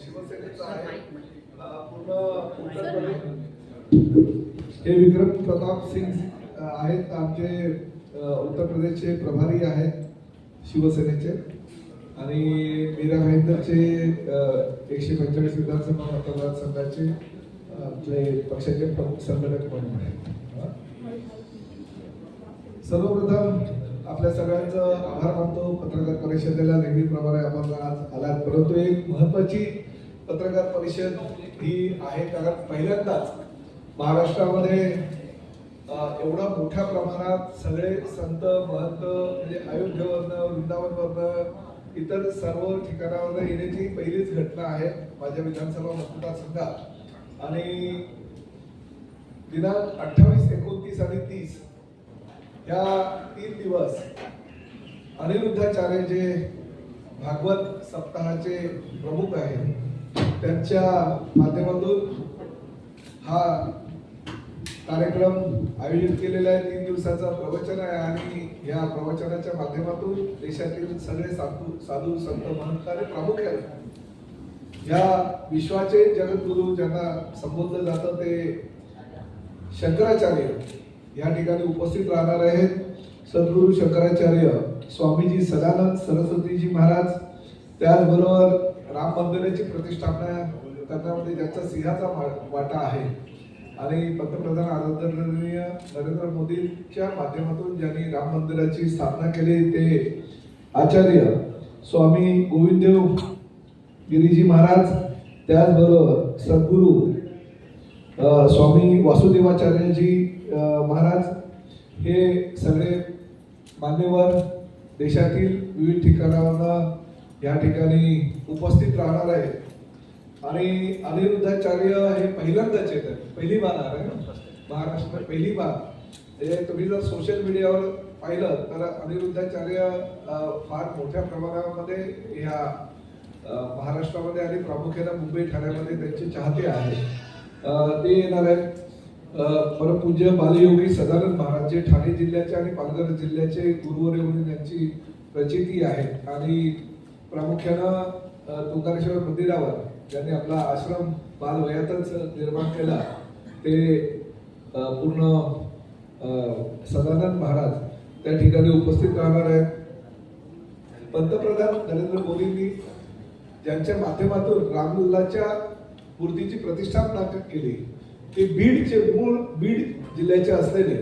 शिवसेनेचं आहे पूर्ण उत्तर हे विक्रम प्रताप सिंग आहेत आमचे उत्तर प्रदेशचे प्रभारी आहेत शिवसेनेचे आणि मीरा भाईंदरचे एकशे पंचेचाळीस विधानसभा मतदारसंघाचे अं, आपले पक्षाचे प्रमुख संघटक म्हणून आहेत. सर्वप्रथम आपल्या सगळ्यांचं आभार मानतो. पत्रकार परिषदेला नेहमीप्रमाणे आपण आज आलात. परंतु एक महत्वाची पत्रकार परिषद ही आहे. कारण पहिल्यांदाच महाराष्ट्रामध्ये एवढा मोठ्या प्रमाणात सगळे संत महंत म्हणजे अयोध्येवरनं वृंदावनवरनं इतर सर्व ठिकाणावरनं येण्याची पहिलीच घटना आहे. माझ्या विधानसभा मतदारसंघात. आणि दिनांक अठ्ठावीस एकोणतीस आणि तीस या तीन दिवस अनिरुद्धाचार्य जे भागवत सप्ताहाचे प्रमुख आहेत त्यांच्या माध्यमातून हा कार्यक्रम आयोजित केलेला आहे. तीन दिवसाचा प्रवचन आहे आणि या प्रवचनाच्या माध्यमातून देशातील सगळे साधू साधू संत महंत आणि प्रामुख्याने या विश्वाचे जगद्गुरु ज्यांना संबोधलं जातं ते शंकराचार्य या ठिकाणी उपस्थित राहणार आहेत सद्गुरु शंकराचार्य स्वामीजी सदानंद सरस्वतीजी महाराज. त्याचबरोबर राम मंदिराची प्रतिष्ठापना करण्यामध्ये ज्यांचा सिंहाचा वा- वाटा आहे. आणि पंतप्रधान आदरणीय नरेंद्र मोदींच्या माध्यमातून ज्यांनी राम मंदिराची स्थापना केली ते आचार्य स्वामी गोविंददेव गिरीजी महाराज. त्याचबरोबर सद्गुरू स्वामी वासुदेवाचार्यजी महाराज हे सगळे मान्यवर देशातील विविध ठिकाणावरनं या ठिकाणी उपस्थित राहणार आहेत. आणि अनिरुद्धाचार्य हे पहिल्यांदाच येत आहेत पहिली बार आहे ना? महाराष्ट्रात पहिली बार. हे तुम्ही जर सोशल मीडियावर पाहिलं तर अनिरुद्धाचार्य फार मोठ्या प्रमाणामध्ये ह्या महाराष्ट्रामध्ये आणि प्रामुख्याने मुंबई ठाण्यामध्ये त्यांचे चाहते आहेत. ते येणार आहेत. परमपूज्य बालयोगी सदानंद महाराज जे ठाणे जिल्ह्याचे आणि पालघर जिल्ह्याचे गुरुवर्य म्हणून यांची प्रचिती आहे. आणि प्रामुख्यानं तुकारेश्वर मंदिरावर ज्यांनी आपला आश्रम बालवयातच निर्माण केला ते पूर्ण सदानंद महाराज त्या ठिकाणी उपस्थित राहणार आहेत. पंतप्रधान नरेंद्र मोदींनी ज्यांच्या माध्यमातून रामलल्लाच्या मूर्तीची प्रतिष्ठापना केली ते बीडचे मूळ बीड जिल्ह्याचे असलेले.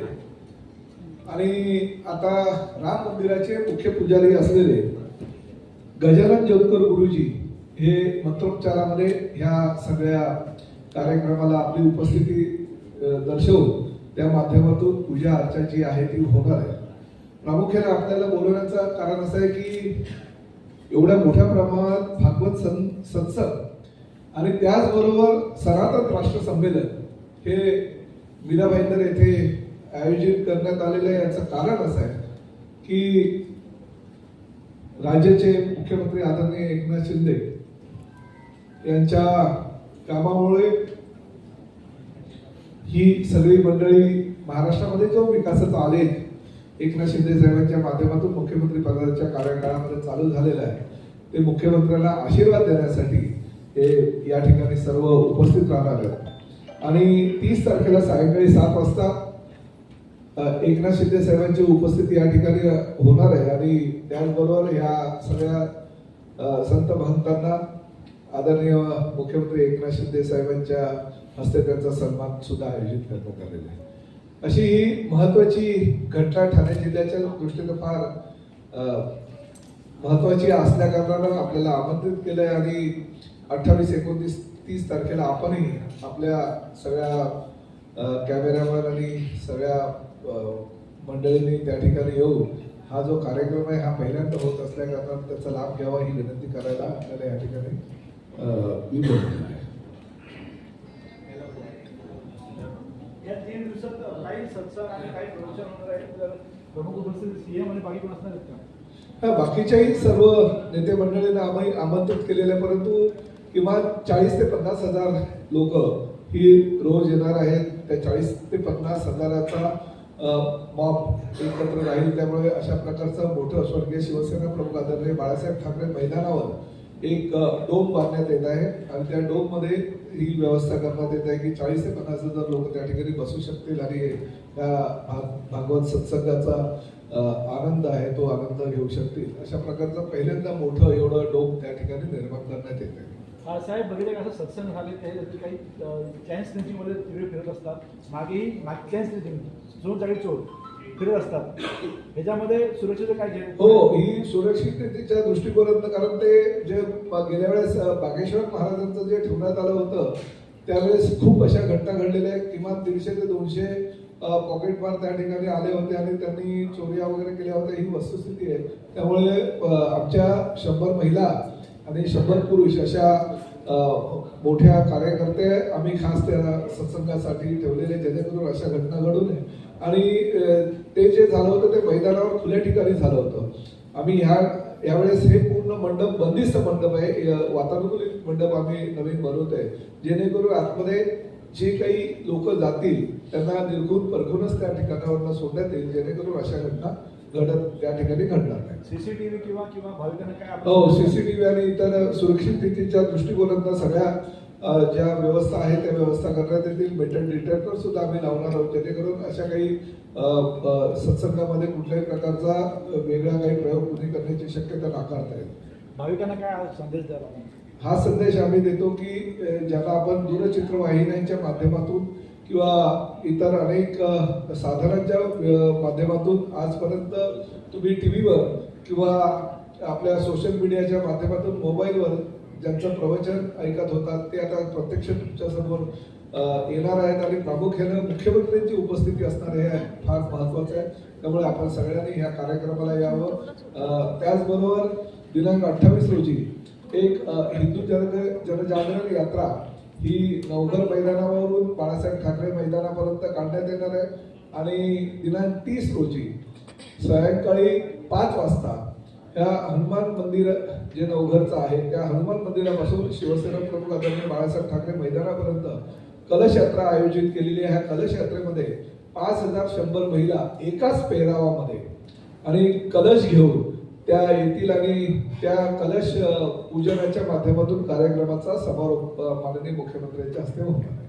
आणि आता राम मंदिराचे मुख्य पुजारी असलेले गजानन जोतकर गुरुजी हे मंत्रोच्चारामध्ये ह्या सगळ्या कार्यक्रमाला आपली उपस्थिती दर्शवून त्या माध्यमातून पूजा अर्चा जी आहे ती होणार आहे. प्रामुख्याने आपल्याला बोलवण्याचं कारण असं आहे की एवढ्या मोठ्या प्रमाणात भागवत सं सत्संग आणि त्याचबरोबर सनातन राष्ट्र संमेलन हे मीरा भाईंदर येथे आयोजित करण्यात आलेलं आहे. याचं कारण असं आहे की राज्याचे मुख्यमंत्री आदरणीय एकनाथ शिंदे यांच्या कामामुळे ही सगळी मंडळी महाराष्ट्रामध्ये जो विकासाचा आलेख एकनाथ शिंदे साहेबांच्या माध्यमातून मुख्यमंत्री पदाच्या कार्यकाळामध्ये चालू झालेला आहे ते मुख्यमंत्र्यांना आशीर्वाद देण्यासाठी हे या ठिकाणी सर्व उपस्थित राहणार आहेत. आणि तीस तारखेला सायंकाळी सात वाजता एकनाथ शिंदे साहेबांची उपस्थिती या ठिकाणी होणार आहे. आणि त्याचबरोबर ह्या सगळ्या संत महंतांना आदरणीय मुख्यमंत्री एकनाथ शिंदे साहेबांच्या हस्ते त्यांचा सन्मान सुद्धा आयोजित करण्यात आलेला आहे. अशी ही महत्वाची घटना ठाणे जिल्ह्याच्या दृष्टीनं फार महत्वाची असल्या कारणानं आपल्याला आमंत्रित केलंय. आणि अठ्ठावीस एकोणतीस तीस तारखेला आपणही आपल्या सगळ्या कॅमेरामॅन आणि सगळ्या मंडळींनी त्या ठिकाणी येऊन हा जो कार्यक्रम आहे हा पहिल्यांदा होत असल्या कारणानं त्याचा लाभ घ्यावा ही विनंती करायला आपल्याला या ठिकाणी मी बोलतो आहे. या तीन दिवसात काही सत्संग आणि काही प्रवचन होणार आहे तर प्रमुख उपस्थित सीएम आणि बाकी कोण असणार आहेत का? बाकीच्याही सर्व नेते मंडळींना आम्ही आमंत्रित केलेले आहे, परंतु किमान चाळीस ते पन्नास हजार लोक ही रोज येणार आहेत. त्या चाळीस ते पन्नास हजाराचा मॉप एकत्र राहील. त्यामुळे अशा प्रकारचं मोठं स्वर्गीय शिवसेना प्रमुख आदरणीय बाळासाहेब ठाकरे मैदानावर एक डोम बांधण्यात येत आहे. आणि त्या डोममध्ये ही व्यवस्था करण्यात येत आहे की चाळीस ते पन्नास हजार लोक त्या ठिकाणी बसू शकतील. आणि त्या भाग- भागवत सत्संगाचा आनंद आहे तो आनंद घेऊ शकतील. अशा प्रकारचं पहिल्यांदा मोठं एवढं डोम त्या ठिकाणी निर्माण करण्यात येत आहे हा, साहेब बघितले असं सत्संग झाले ते काही चॅन्समध्ये तिकडे फिरत असतात. मागेही मागच्याच चोर जागी चोर फिरत असतात. ह्याच्यामध्ये सुरक्षित काय घे हो ही सुरक्षिततेच्या दृष्टिकोनातून कारण ते जे गेल्या वेळेस बागेश्वर महाराजांचं जे ठेवण्यात आलं होतं त्यावेळेस खूप अशा घटना घडलेल्या आहेत. किमान दीडशे ते दोनशे पॉकेट मार त्या ठिकाणी आले होते आणि त्यांनी चोऱ्या वगैरे केल्या होत्या. ही वस्तुस्थिती आहे. त्यामुळे आमच्या शंभर महिला आणि शंभर पुरुष अशा मोठ्या कार्यकर्ते आम्ही खास त्या सत्संगासाठी ठेवलेले जेणेकरून अशा घटना घडू नये आणि ते जे झालं होतं ते मैदानावर खुल्या ठिकाणी झालं होतं. आम्ही ह्या यावेळेस हे पूर्ण मंडप बंदिस्त मंडप आहे. वातानुकूलित मंडप आम्ही नवीन बनवत आहे. जेणेकरून आतमध्ये जे काही लोक जातील त्यांना निर्गुण परखूनच त्या ठिकाणावरनं सोडण्यात येईल जेणेकरून अशा घटना घडत त्या ठिकाणी घडणार नाही. सीसीटीव्ही किंवा किंवा भाविकांना काय हो सीसीटीव्ही आणि इतर सुरक्षिततेच्या दृष्टिकोनातून सगळ्या ज्या व्यवस्था आहेत त्या व्यवस्था करण्यात येतील. मेटल डिटेक्टर सुद्धा आम्ही लावणार आहोत. जेणेकरून अशा काही सत्संगामध्ये कुठल्याही प्रकारचा वेगळा काही प्रयोग कुणी करण्याची शक्यता नाकारता येईल भाविकांना काय संदेश द्यावा? हा संदेश आम्ही देतो की ज्याला आपण दूरचित्रवाहिन्यांच्या माध्यमातून किंवा इतर अनेक साधनांच्या माध्यमातून आजपर्यंत तुम्ही टी व्हीवर किंवा आपल्या सोशल मीडियाच्या माध्यमातून मोबाईलवर ज्यांचं प्रवचन ऐकत होतात ते आता प्रत्यक्ष तुमच्यासमोर येणार आहेत आणि प्रामुख्यानं मुख्यमंत्र्यांची उपस्थिती असणार हे फार महत्वाचं आहे. त्यामुळे आपण सगळ्यांनी ह्या कार्यक्रमाला यावं. त्याचबरोबर दिनांक अठ्ठावीस रोजी एक हिंदू जन जनजागरण यात्रा ही नवघर मैदानावरून बाळासाहेब ठाकरे मैदानापर्यंत काढण्यात येणार आहे. आणि दिनांक तीस रोजी सायंकाळी पाच वाजता या हनुमान मंदिर जे नवघरचं आहे त्या हनुमान मंदिरापासून शिवसेना प्रमुख आदरणीय बाळासाहेब ठाकरे मैदानापर्यंत कलश यात्रा आयोजित केलेली आहे. ह्या कलश यात्रेमध्ये पाच हजार शंभर महिला एकाच पेहरावामध्ये आणि कलश घेऊन त्या येतील आणि त्या कलश पूजनाच्या माध्यमातून कार्यक्रमाचा समारोप माननीय मुख्यमंत्र्यांच्या हस्ते होणार आहे.